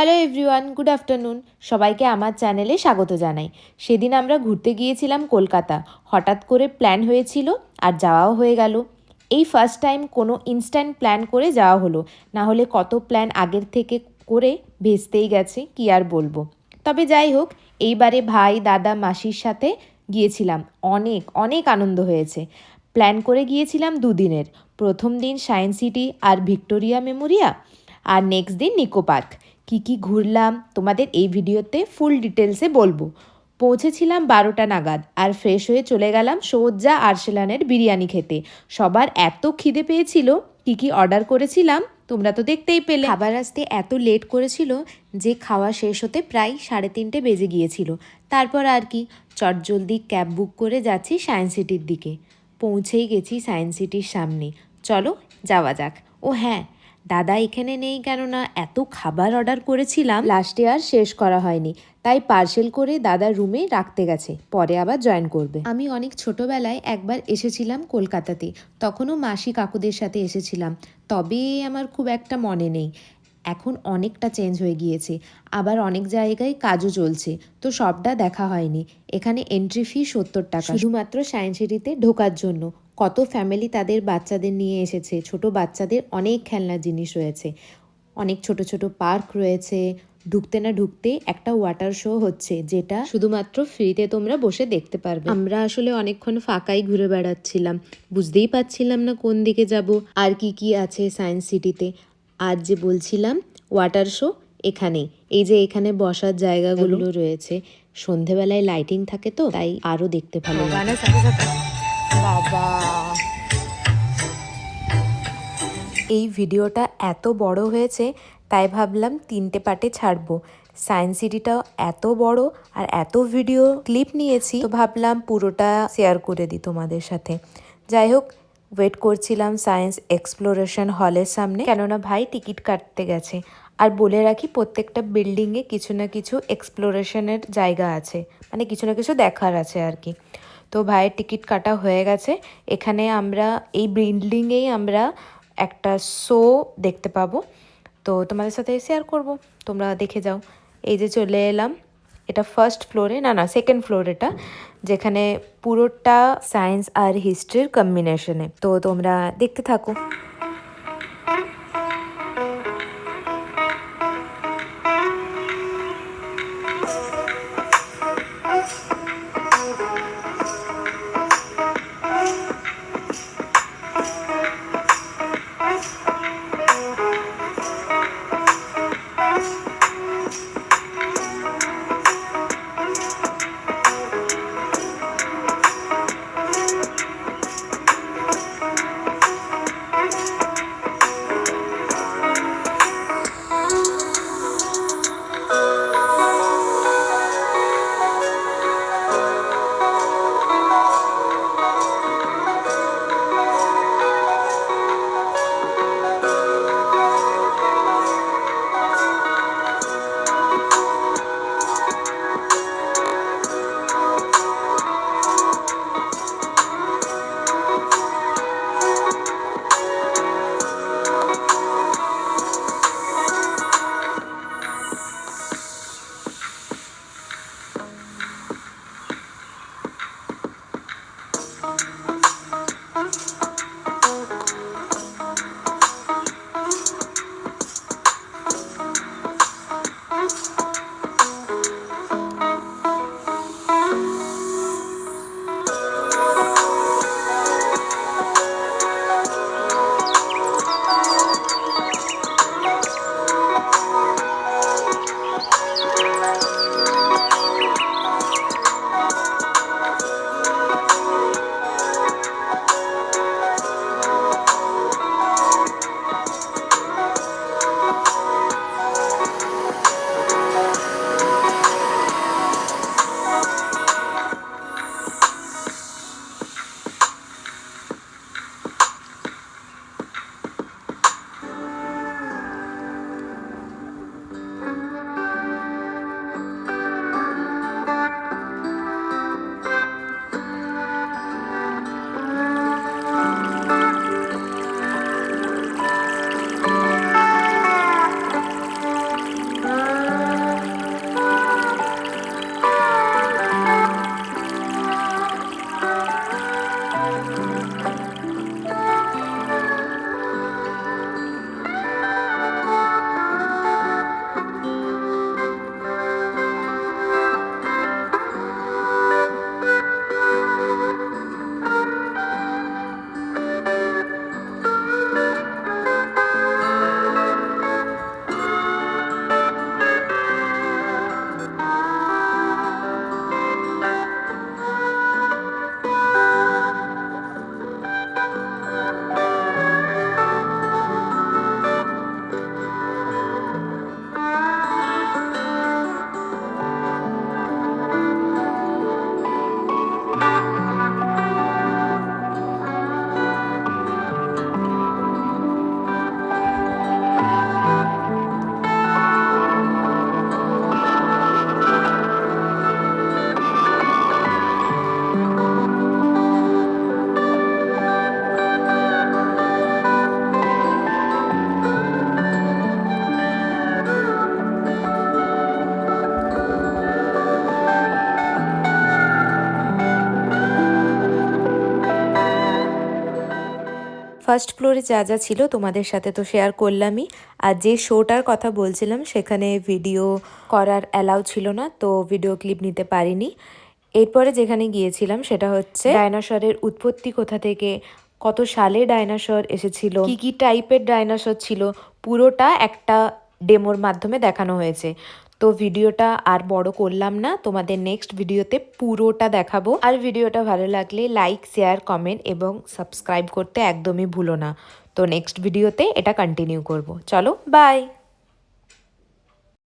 Hello everyone good afternoon সবাইকে আমার চ্যানেলে স্বাগত জানাই। সেদিন আমরা ঘুরতে গিয়েছিলাম কলকাতা। হঠাৎ করে প্ল্যান হয়েছিল আর যাওয়াও হয়ে গেল। এই ফার্স্ট টাইম কোনো ইনস্ট্যান্ট প্ল্যান করে যাওয়া হলো। না হলে কত প্ল্যান আগের থেকে করে ভেস্তেই গেছে, কি আর বলব। তবে যাই হোক, এইবারে ভাই, দাদা, মাসির সাথে গিয়েছিলাম। অনেক অনেক আনন্দ হয়েছে। প্ল্যান করে গিয়েছিলাম দুদিনের। প্রথম দিন সায়েন্স সিটি আর ভিক্টোরিয়া মেমোরিয়া আর নেক্সট দিন নিকো পার্ক। কী কী ঘুরলাম, তোমাদের এই ভিডিওতে ফুল ডিটেলসে বলব। পৌঁছেছিলাম বারোটা নাগাদ আর ফ্রেশ হয়ে চলে গেলাম সৌজ্জা আরসেলানের বিরিয়ানি খেতে। সবার এত খিদে পেয়েছিল, কী কী অর্ডার করেছিলাম, তোমরা তো দেখতেই পেলে। খাবার আসতে এত লেট করেছিল যে খাওয়া শেষ হতে প্রায় সাড়ে তিনটে বেজে গিয়েছিল। তারপর আর কি, চটজলদি ক্যাব বুক করে যাচ্ছি সায়েন্স সিটির দিকে। পৌঁছেই গেছি সায়েন্স সিটির সামনে। চলো যাওয়া যাক। ও হ্যাঁ দাদা এখানে নেই কেননা এত খাবার অর্ডার করেছিলাম। লাস্টে আর শেষ করা হয়নি তাই পার্সেল করে দাদার রুমে রাখতে গেছে পরে আবার জয়েন করবে। আমি অনেক ছোটবেলায় একবার এসেছিলাম কলকাতাতে তখনও মাসি কাকুদের সাথে এসেছিলাম তবে আমার খুব একটা মনে নেই। এখন অনেকটা চেঞ্জ হয়ে গিয়েছে আবার অনেক জায়গায় কাজও চলছে তো সবটা দেখা হয়নি। এখানে এন্ট্রি ফি সত্তর টাকা। শুধুমাত্র সায়েন্স সিটিতে ঢোকার জন্য কত ফ্যামিলি তাদের বাচ্চাদের নিয়ে এসেছে। ছোট বাচ্চাদের অনেক খেলনার জিনিস রয়েছে। অনেক ছোট ছোট পার্ক রয়েছে। ঢুকতে না ঢুকতে একটা ওয়াটার শো হচ্ছে যেটা শুধুমাত্র ফ্রিতে তোমরা বসে দেখতে পারবে। আমরা আসলে অনেকক্ষণ ফাঁকাই ঘুরে বেড়াচ্ছিলাম। বুঝতেই পারছিলাম না কোন দিকে যাব আর কি কি আছে সায়েন্স সিটিতে আর যে বলছিলাম ওয়াটার শো এখানে। এই যে এখানে বসার জায়গাগুলো রয়েছে। সন্ধেবেলায় লাইটিং থাকে তো তাই আরও দেখতে ভালো লাগে। বাবা। এই ভিডিওটা এত বড় হয়েছে, তাই ভাবলাম তিনটে পার্টে ছাড়বো। সায়েন্স সিটিটাও এত বড় আর এত ভিডিও ক্লিপ নিয়েছি, তো ভাবলাম পুরোটা শেয়ার করে দিই তোমাদের সাথে। যাই হোক ওয়েট করছিলাম সায়েন্স এক্সপ্লোরেশন হলের সামনে। কেননা ভাই টিকিট কাটতে গেছে। আর বলে রাখি, প্রত্যেকটা বিল্ডিংয়ে কিছু না কিছু এক্সপ্লোরেশনের জায়গা আছে। মানে কিছু না কিছু দেখার আছে আর কি। তো ভাইয়ের টিকিট কাটা হয়ে গেছে। এখানে আমরা, এই বিল্ডিংয়েই আমরা একটা শো দেখতে পাবো। তো তোমাদের সাথে শেয়ার করব, তোমরা দেখে যাও। এই যে চলে এলাম, এটা ফার্স্ট ফ্লোরে না না সেকেন্ড ফ্লোর এটা, যেখানে পুরোটা সায়েন্স আর হিস্ট্রির কম্বিনেশনে তো তোমরা দেখতে থাকো। ফার্স্ট ফ্লোরে যা যা ছিল তোমাদের সাথে তো শেয়ার করলামই। আর যে শোটার কথা বলছিলাম, সেখানে ভিডিও করার অ্যালাউ ছিল না, তো ভিডিও ক্লিপ নিতে পারিনি। এরপরে যেখানে গিয়েছিলাম, সেটা হচ্ছে ডাইনোসরের উৎপত্তি কোথা থেকে, কত সালে ডাইনোসর এসেছিল, কি কি টাইপের ডাইনোসর ছিল, পুরোটা একটা ডেমোর মাধ্যমে দেখানো হয়েছে। তো ভিডিওটা আর বড় করলাম না, তোমাদের নেক্সট ভিডিওতে পুরোটা দেখাবো। আর ভিডিওটা ভালো লাগলে লাইক শেয়ার কমেন্ট এবং সাবস্ক্রাইব করতে একদমই ভুলো না। তো নেক্সট ভিডিওতে এটা কন্টিনিউ করব। চলো বাই